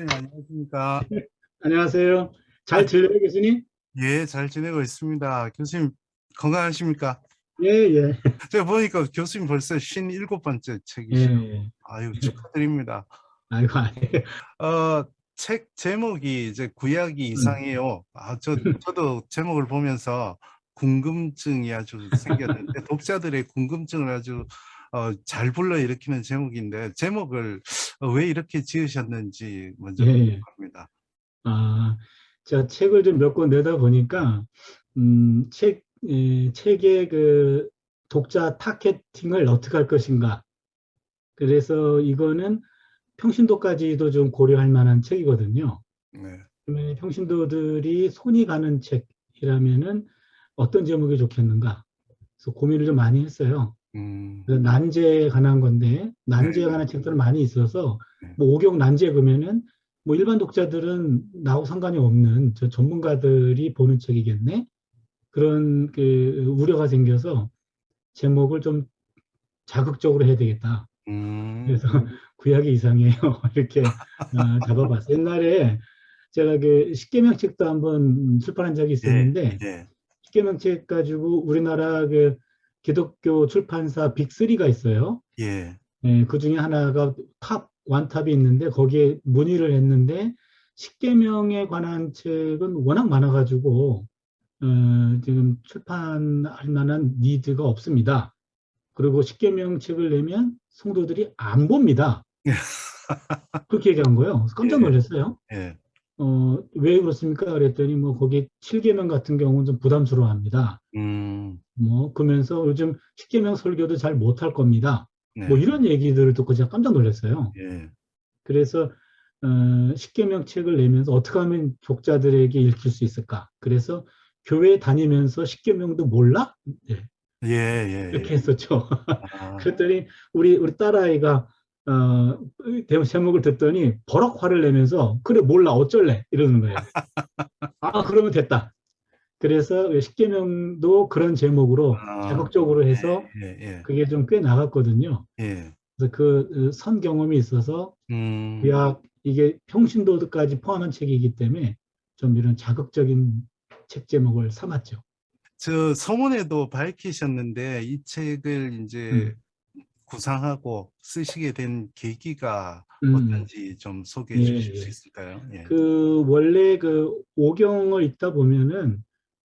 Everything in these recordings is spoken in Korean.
교수님 안녕하십니까? 안녕하세요. 잘 들려요, 교수님? 예, 잘 지내고 있습니다. 교수님 건강하십니까? 예, 예. 제가 보니까 교수님 벌써 57번째 예, 책이시죠. 예. 아유, 축하드립니다. 아이고, 아니에요. 어, 책 제목이 이제 구약이 이상해요. 아, 저, 저도 제목을 보면서 궁금증이 아주 생겼는데 독자들의 궁금증을 아주 어, 잘 불러일으키는 제목인데 제목을 어, 왜 이렇게 지으셨는지 먼저 예, 예. 궁금합니다. 아, 제가 책을 좀 몇 권 내다 보니까, 음, 책, 예, 책의 그 독자 타겟팅을 어떻게 할 것인가. 그래서 이거는 평신도까지도 좀 고려할 만한 책이거든요. 네. 그러면 평신도들이 손이 가는 책이라면은 어떤 제목이 좋겠는가. 그래서 고민을 좀 많이 했어요. 음, 난제에 관한 건데 난제에 네. 관한 책들은 많이 있어서 네. 뭐 오경 난제 그러면은 뭐 일반 독자들은 나하고 상관이 없는 저 전문가들이 보는 책이겠네? 그런 그 우려가 생겨서 제목을 좀 자극적으로 해야 되겠다. 음, 그래서 구약이 이상해요. 이렇게 어, 잡아봤어요. 옛날에 제가 그 십계명 책도 한번 출판한 적이 있었는데 예, 십계명 책 가지고 우리나라 그 기독교 출판사 빅3가 있어요. 예, 예, 그 중에 하나가 탑, 원탑이 있는데 거기에 문의를 했는데 십계명에 관한 책은 워낙 많아가지고 어, 지금 출판할 만한 니드가 없습니다. 그리고 십계명 책을 내면 성도들이 안 봅니다. 그렇게 얘기한 거예요. 깜짝 예. 놀랐어요. 예, 어, 왜 그렇습니까? 그랬더니 뭐 거기 칠계명 같은 경우는 좀 부담스러워합니다. 음, 뭐 그러면서 요즘 십계명 설교도 잘 못할 겁니다. 네, 뭐 이런 얘기들을 듣고 제가 깜짝 놀랐어요. 예, 그래서 어, 십계명 책을 내면서 어떻게 하면 독자들에게 읽힐 수 있을까? 그래서 교회 다니면서 십계명도 몰라? 네, 예, 예, 이렇게 예. 했었죠. 아, 그랬더니 우리 우리 딸아이가 어, 대- 제목을 듣더니 버럭 화를 내면서 그래 몰라 어쩔래 이러는 거예요. 아 그러면 됐다. 그래서 십계명도 그런 제목으로 아, 자극적으로 해서 예, 예, 그게 좀 꽤 나갔거든요. 예, 그래서 그 선 경험이 있어서 음, 구약 이게 평신도까지 포함한 책이기 때문에 좀 이런 자극적인 책 제목을 삼았죠. 저 서문에도 밝히셨는데 이 책을 이제 음. 구상하고 쓰시게 된 계기가 음. 어떤지 좀 소개해 예, 주실 수 예. 있을까요? 예. 그 원래 그 오경을 읽다 보면은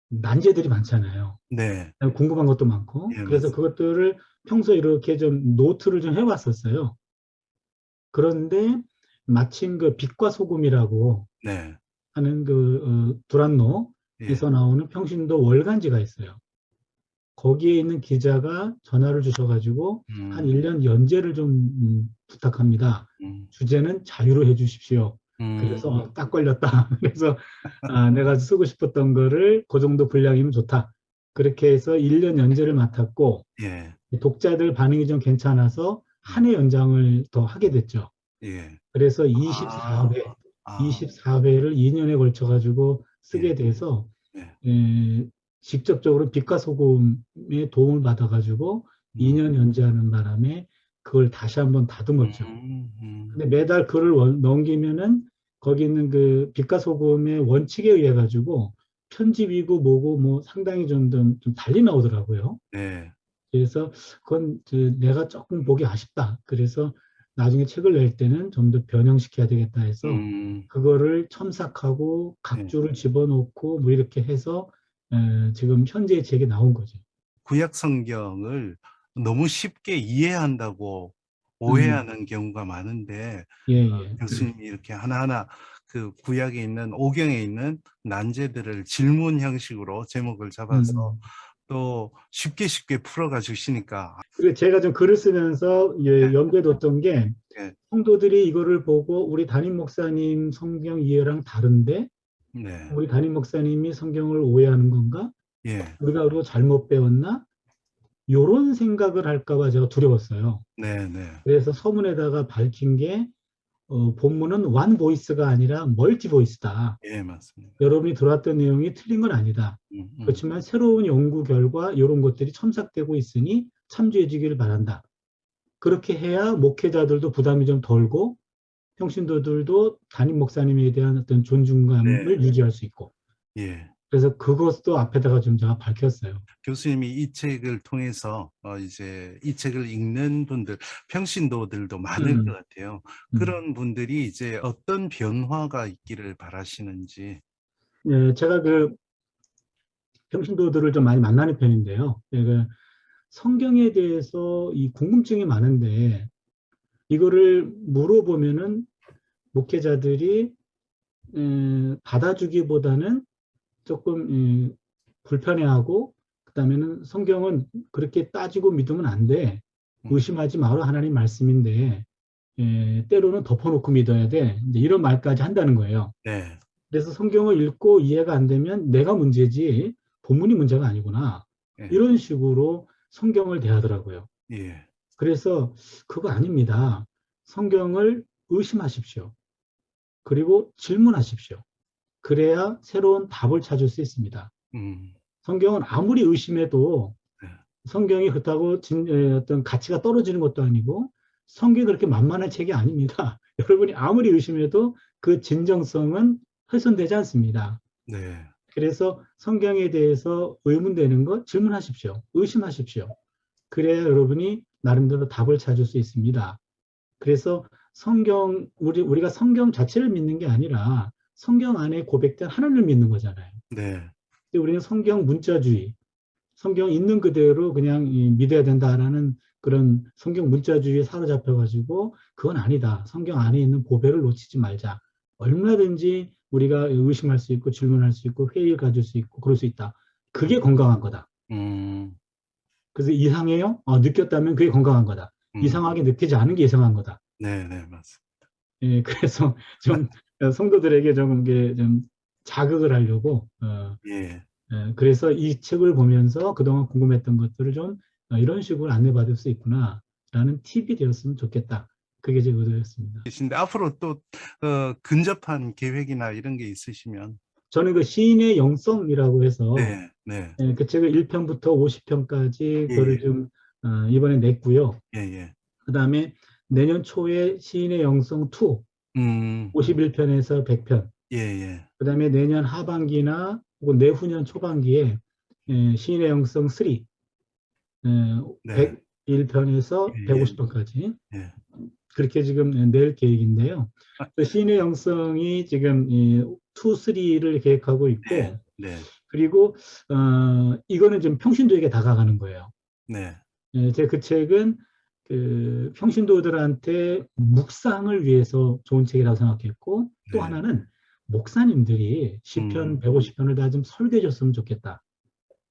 난제들이 많잖아요. 네, 궁금한 것도 많고 예, 그래서 맞습니다. 그것들을 평소에 이렇게 좀 노트를 좀 해왔었어요. 그런데 마침 그 빛과 소금이라고 네, 하는 그 어, 두란노에서 예, 나오는 평신도 월간지가 있어요. 거기에 있는 기자가 전화를 주셔가지고 음, 한 1년 연재를 좀 음, 부탁합니다. 음, 주제는 자유로 해주십시오. 음, 그래서 어, 딱 걸렸다. 그래서 아, 내가 쓰고 싶었던 거를 그 정도 분량이면 좋다. 그렇게 해서 1년 연재를 맡았고 예, 독자들 반응이 좀 괜찮아서 한 해 연장을 더 하게 됐죠. 예, 그래서 24회, 아, 24회를 2년에 걸쳐 가지고 쓰게 예. 돼서 예. 에, 직접적으로 빛과 소금의 도움을 받아 가지고 2년 연재하는 바람에 그걸 다시 한번 다듬었죠. 음, 음, 근데 매달 글을 원- 넘기면은 거기 있는 그 빛과 소금의 원칙에 의해 가지고 편집이고 뭐고 뭐 상당히 좀, 좀, 좀 달리 나오더라고요. 네, 그래서 그건 저 내가 조금 보기 아쉽다. 그래서 나중에 책을 낼 때는 좀 더 변형시켜야 되겠다 해서 음, 그거를 첨삭하고 네. 각주를 집어넣고 뭐 이렇게 해서 에, 지금 현재의 책이 나온 거죠. 구약 성경을 너무 쉽게 이해한다고 오해하는 경우가 많은데 예, 어, 예. 교수님이 이렇게 하나하나 그 구약에 있는 오경에 있는 난제들을 질문 형식으로 제목을 잡아서 음. 또 쉽게 쉽게 풀어가 주시니까 제가 좀 글을 쓰면서 예, 염두에 뒀던 게 네. 성도들이 이거를 보고 우리 담임 목사님 성경 이해랑 다른데 네, 우리 담임 목사님이 성경을 오해하는 건가? 예, 우리가 그리고 잘못 배웠나? 요런 생각을 할까봐 제가 두려웠어요. 네, 네, 그래서 서문에다가 밝힌 게 어, 본문은 one voice가 아니라 멀티 voice다. 예, 맞습니다. 여러분이 들어왔던 내용이 틀린 건 아니다. 음, 음, 그렇지만 새로운 연구 결과 이런 것들이 첨삭되고 있으니 참조해 주기를 바란다. 그렇게 해야 목회자들도 부담이 좀 덜고 평신도들도 담임 목사님에 대한 어떤 존중감을 네. 유지할 수 있고 예. 그래서 그것도 앞에다가 좀 제가 밝혔어요. 교수님이 이 책을 통해서 어 이제 이 책을 읽는 분들 평신도들도 많을 음. 것 같아요. 음. 그런 분들이 이제 어떤 변화가 있기를 바라시는지. 예, 제가 그 평신도들을 좀 많이 만나는 편인데요. 예, 그 성경에 대해서 이 궁금증이 많은데 이거를 물어보면은 목회자들이 에, 받아주기보다는 조금 이, 불편해하고 그다음에는 성경은 그렇게 따지고 믿으면 안 돼. 의심하지 마라 하나님 말씀인데 에, 때로는 덮어놓고 믿어야 돼. 이런 말까지 한다는 거예요. 네. 그래서 성경을 읽고 이해가 안 되면 내가 문제지 본문이 문제가 아니구나. 예. 이런 식으로 성경을 대하더라고요. 예. 그래서 그거 아닙니다. 성경을 의심하십시오. 그리고 질문하십시오. 그래야 새로운 답을 찾을 수 있습니다. 음. 성경은 아무리 의심해도 네. 성경이 그렇다고 진, 에, 어떤 가치가 떨어지는 것도 아니고 성경이 그렇게 만만한 책이 아닙니다. 여러분이 아무리 의심해도 그 진정성은 훼손되지 않습니다. 네. 그래서 성경에 대해서 의문되는 것 질문하십시오. 의심하십시오. 그래야 여러분이 나름대로 답을 찾을 수 있습니다. 그래서 성경 우리 우리가 성경 자체를 믿는 게 아니라 성경 안에 고백된 하나님을 믿는 거잖아요. 네. 근데 우리는 성경 문자주의, 성경 있는 그대로 그냥 이 믿어야 된다라는 그런 성경 문자주의에 사로잡혀 가지고 그건 아니다. 성경 안에 있는 보배를 놓치지 말자. 얼마든지 우리가 의심할 수 있고 질문할 수 있고 회의를 가질 수 있고 그럴 수 있다. 그게 건강한 거다. 음. 그래서 이상해요? 어, 느꼈다면 그게 건강한 거다. 음. 이상하게 느끼지 않은 게 이상한 거다. 네, 네, 맞습니다. 예, 그래서 좀 성도들에게 좀 이게 좀 자극을 하려고 어, 예. 예, 그래서 이 책을 보면서 그동안 궁금했던 것들을 좀 어, 이런 식으로 안내받을 수 있구나라는 팁이 되었으면 좋겠다. 그게 제 의도였습니다. 계신데 앞으로 또 어, 근접한 계획이나 이런 게 있으시면 저는 그 시인의 영성이라고 해서 네, 네. 예, 그 책을 1편부터 50편까지 예. 그거를 좀 어, 이번에 냈고요. 예, 예. 그다음에 내년 초에 시인의 영성 2 음. 51편에서 100편. 예, 예. 그다음에 내년 하반기나 혹은 내후년 초반기에 예, 시인의 영성 3 예, 네. 101편에서 예, 예. 150편까지 예. 그렇게 지금 낼 계획인데요. 그 시인의 영성이 지금 이 2, 3를 계획하고 있고 네. 네. 그리고 어, 이거는 좀 평신도에게 다가가는 거예요. 네. 예, 제그 책은 그 평신도들한테 묵상을 위해서 좋은 책이라고 생각했고 또 네. 하나는 목사님들이 시편 음. 150편을 다 좀 설계해 줬으면 좋겠다.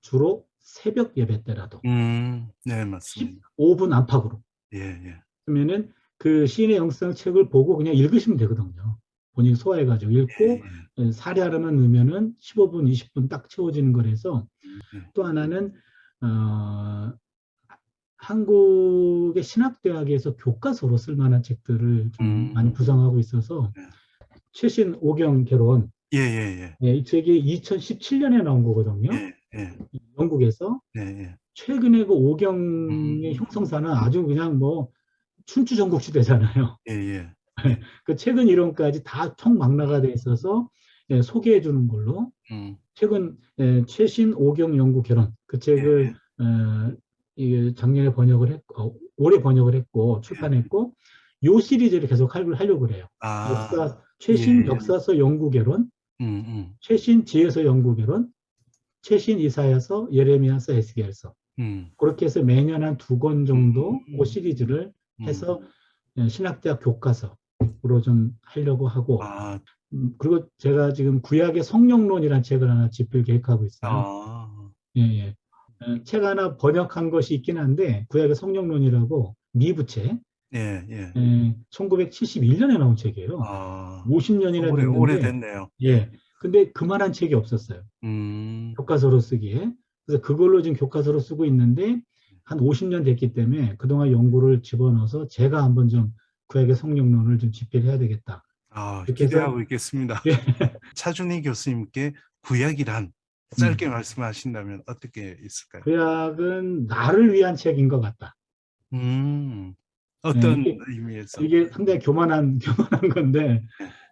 주로 새벽 예배 때라도 음. 네, 맞습니다. 15분 안팎으로. 예, 예. 그러면은 그 시인의 영성 책을 보고 그냥 읽으시면 되거든요. 본인이 소화해 가지고 읽고 예, 예. 예, 사례 하나만 넣으면은 15분, 20분 딱 채워지는 거라서 네. 또 하나는 어, 한국의 신학대학에서 교과서로 쓸 만한 책들을 좀 음. 많이 구성하고 있어서 네. 최신 오경 개론 예, 예, 예, 이 책이 2017년에 나온 거거든요. 예. 예, 예. 영국에서 예, 예. 최근에 그 오경의 음. 형성사는 아주 그냥 뭐 춘추전국시 되잖아요. 예, 예. 그 최근 이론까지 다 총망라가 돼 있어서 예, 소개해 주는 걸로 음. 최근 예, 최신 오경 연구 결론 그 책을 예, 어, 이게 작년에 번역을 했고 어, 올해 번역을 했고 출판했고 요 시리즈를 계속 할- 하려고 그래요. 아. 역사 최신 예. 역사서 연구 결론, 음, 음. 최신 지혜서 연구 결론, 최신 이사야서, 예레미야서, 에스겔서 음. 그렇게 해서 매년 한 두 권 정도 음. 그 시리즈를 음. 해서 예, 신학대학 교과서 로 좀 하려고 하고 아, 음, 그리고 제가 지금 구약의 성령론이라는 책을 하나 집필 계획하고 있어요. 아. 예, 예. 어, 책 하나 번역한 것이 있긴 한데 구약의 성령론이라고 미부책 예, 예. 예, 1971년에 나온 책이에요. 아. 50년이나 오래, 됐는데 오래됐네요. 예. 근데 그만한 책이 없었어요. 음. 교과서로 쓰기에. 그래서 그걸로 지금 교과서로 쓰고 있는데 한 50년 됐기 때문에 그동안 연구를 집어넣어서 제가 한번 좀 구약의 성령론을 좀 집필해야 되겠다. 아, 기대하고 있겠습니다. 예. 차준희 교수님께 구약이란 짧게 말씀하신다면 어떻게 있을까요? 구약은 나를 위한 책인 것 같다. 음. 어떤 이게- 의미에서? 이게 상당히 교만한 교만한 건데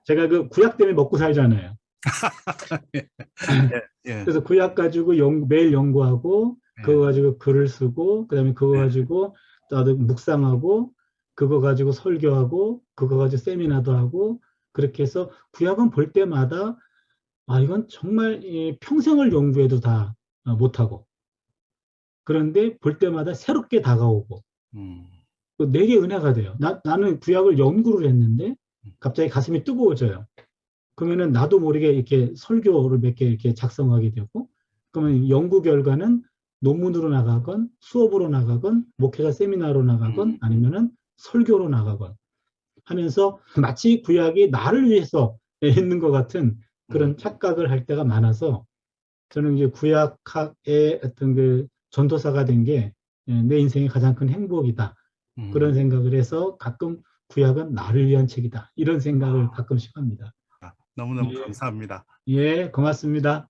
제가 그 구약 때문에 먹고 살잖아요. 예. 그래서 구약 가지고 연- 매일 연구하고 예. 그거 가지고 글을 쓰고 그 다음에 그거 네. 가지고 나도 묵상하고 그거 가지고 설교하고 그거 가지고 세미나도 하고 그렇게 해서 구약은 볼 때마다 아 이건 정말 이 평생을 연구해도 다 어, 못하고 그런데 볼 때마다 새롭게 다가오고 음. 또 내게 은혜가 돼요. 나, 나는 구약을 연구를 했는데 갑자기 가슴이 뜨거워져요. 그러면은 나도 모르게 이렇게 설교를 몇 개 이렇게 작성하게 되고 그러면 연구 결과는 논문으로 나가건 수업으로 나가건 목회자 세미나로 나가건 음. 아니면은 설교로 나가건 하면서 마치 구약이 나를 위해서 있는 것 같은 그런 음. 착각을 할 때가 많아서 저는 이제 구약학의 어떤 그 전도사가 된 게 내 인생의 가장 큰 행복이다. 음. 그런 생각을 해서 가끔 구약은 나를 위한 책이다. 이런 생각을 아. 가끔씩 합니다. 너무너무 예. 감사합니다. 예, 고맙습니다.